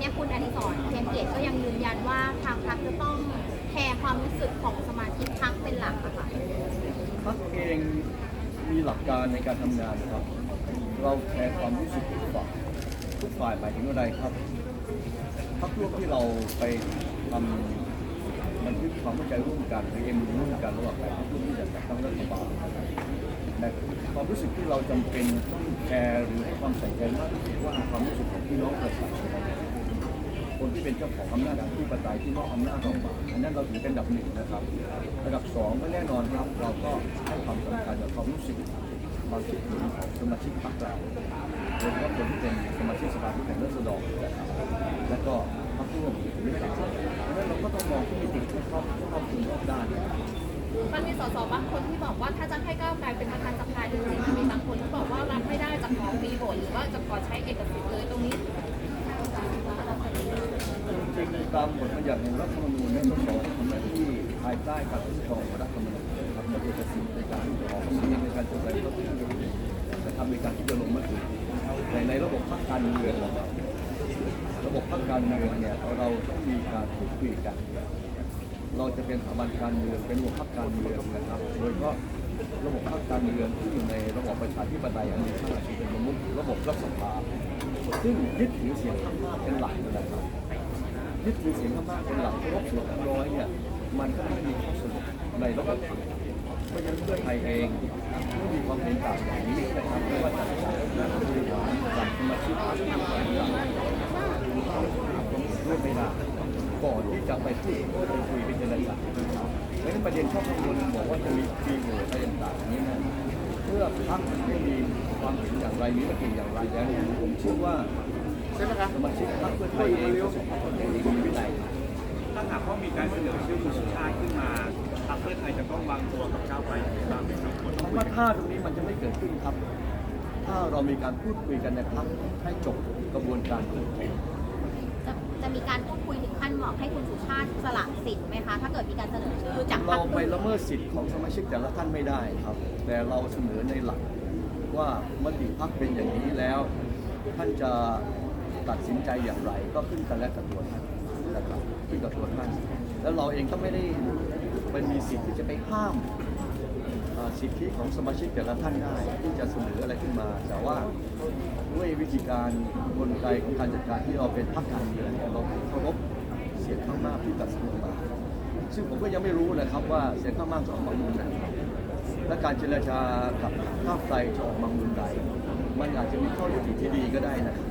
นี้คุณอดิศรเพียงเกตก็ยังยืนยันว่าทางพรรคจะต้องแคร์ความรู้สึกของสมาชิกพรรคเป็นหลักอะค่ะพรรคเองมีหลักการในการทำงานครับ เราแคร์ความรู้สึกทุกฝ่ายทุกฝ่ายหมายถึงอะไรครับพรรคร่วมที่เราไปทำบันทึกความเข้าใจร่วมกันหรือเอ็มร่วมกันระหว่างพรรคร่วมที่จะจัดตั้งรัฐบาลแต่ความรู้สึกที่เราจำเป็นต้องแคร์หรือให้ความใส่ใจมากที่สุดว่าความรู้สึกของพี่น้องประชาชน คนที่เป็นเจ้าของอำนาจที่ปไตยที่มอบอำนาจออกมาอันนั้นเราถือเป็นอันดับหนึ่งนะครับอันดับสองก็แน่นอนครับ เราก็ให้ความสำคัญกับความรู้สึกความคิดเห็นของสมาชิกพรรคเราโดยเฉพาะคนที่เป็นสมาชิกสภาผู้แทนราษฎรนะครับและก็พรรคร่วมด้วยกันเพราะฉะนั้นเราก็ต้องมองที่มิติที่ครอบครอบคลุมรอบด้านมันมีสสบางคนที่บอกว่าถ้าจะให้ก้าวไกลเป็นประธานสภาจริงๆมันมีบางคนที่บอกว่ารับไม่ได้จะขอฟรีโหวตหรือว่าจะขอใช้เอกสิทธิ์เลยตรงนี้ ตามบทบัญญัติแห่งรัฐธรรมนูญและสสทำหน้าที่ภายใต้การคุ้มครองของรัฐธรรมนูญครับและเอกสิทธิ์ในการออกเสียงในการจะใช้ก็ต้องนะครับในการที่จะลงมติแต่ในระบบพรรคการเมืองนะครับระบบพรรคการเมืองเนี่ยเราต้องมีการพูดคุยกัน เราจะเป็นสถาบันการเมืองเป็นระบบพรรคการเมืองนะครับ โดยเฉพาะระบบพรรคการเมืองที่อยู่ในระบบประชาธิปไตยอันมีค่าที่เป็นประมุขระบบรัฐสภาซึ่งยึดถือเสียงข้างมากเป็นหลักน ยึดถือเสียงข้างมากเป็นหลักเคารพเสียงข้างน้อยเนี่ยมันก็ไม่มีข้อสรุปในระบบเพราะฉะนั้นเพื่อไทยเองเมื่มีความเห็นต่างอย่างนี้นะครับไม่ว่าจะจากนักบริหารจากสมาชิกพรรคต่างๆร่วมไม่ได้ก่อนที่จะไปพูดไปคุยไปเจรจาเพราะฉะนั้นประเด็นข้อกังวลบอกว่าจะมีฟีโหวตอะไรต่างๆนี้นะเมื่อพรรคไม่มีความเห็นอย่างไรมีมติอย่างไรแล้วผมเชื่อว่า ช่ไหมครับสมาชิกพรรคเพื่อไทยเองก็สองคนเองมีวินัยถ้าหากว่ามีการเสนอชื่อคุณสุชาติขึ้นมาพรรคเพื่อไทยจะต้องวางตัวกับก้าวไกลอย่างไรบ้างไหมครับคำว่าถ้าตรงนี้มันจะไม่เกิดขึ้นครับ ถ้าเรามีการพูดคุยกันในพักให้จบกระบวนการพูดคุยจะจะมีการพูดคุยถึงขั้นบอกให้คุณสุชาติสละสิทธิ์ไหมคะ ถ้าเกิดมีการเสนอชื่อจากพรรเราคไปละเมิดสิทธิ์ของสมาชิกแต่ละท่านไม่ได้ครับ แต่เราเสนอในหลักว่ามติพักเป็นอย่างนี้แล้วท่านจะ ตัดสินใจอย่างไรก็ขึ้นกันและกับตัวท่านนะครับขึ้นกับตัวท่านแล้วเราเองก็ไม่ได้เป็นมีสิทธิ์ที่จะไปห้ามสิทธิของสมาชิกแต่ละท่านได้ที่จะเสนออะไรขึ้นมา แต่ว่าด้วยวิธีการกลไกของการจัดการที่เราเป็นพรรคการเมืองเนี่ยเราเคารพเสียงข้างมากที่ตัดสินออกมาซึ่งผมก็ยังไม่รู้นะครับว่าเสียงข้างมากจะออกมามุมไหนและการเจรจากับก้าวไกลจะออกมามุมใดมันอาจจะมีข้อยุติที่ดีก็ได้นะครับ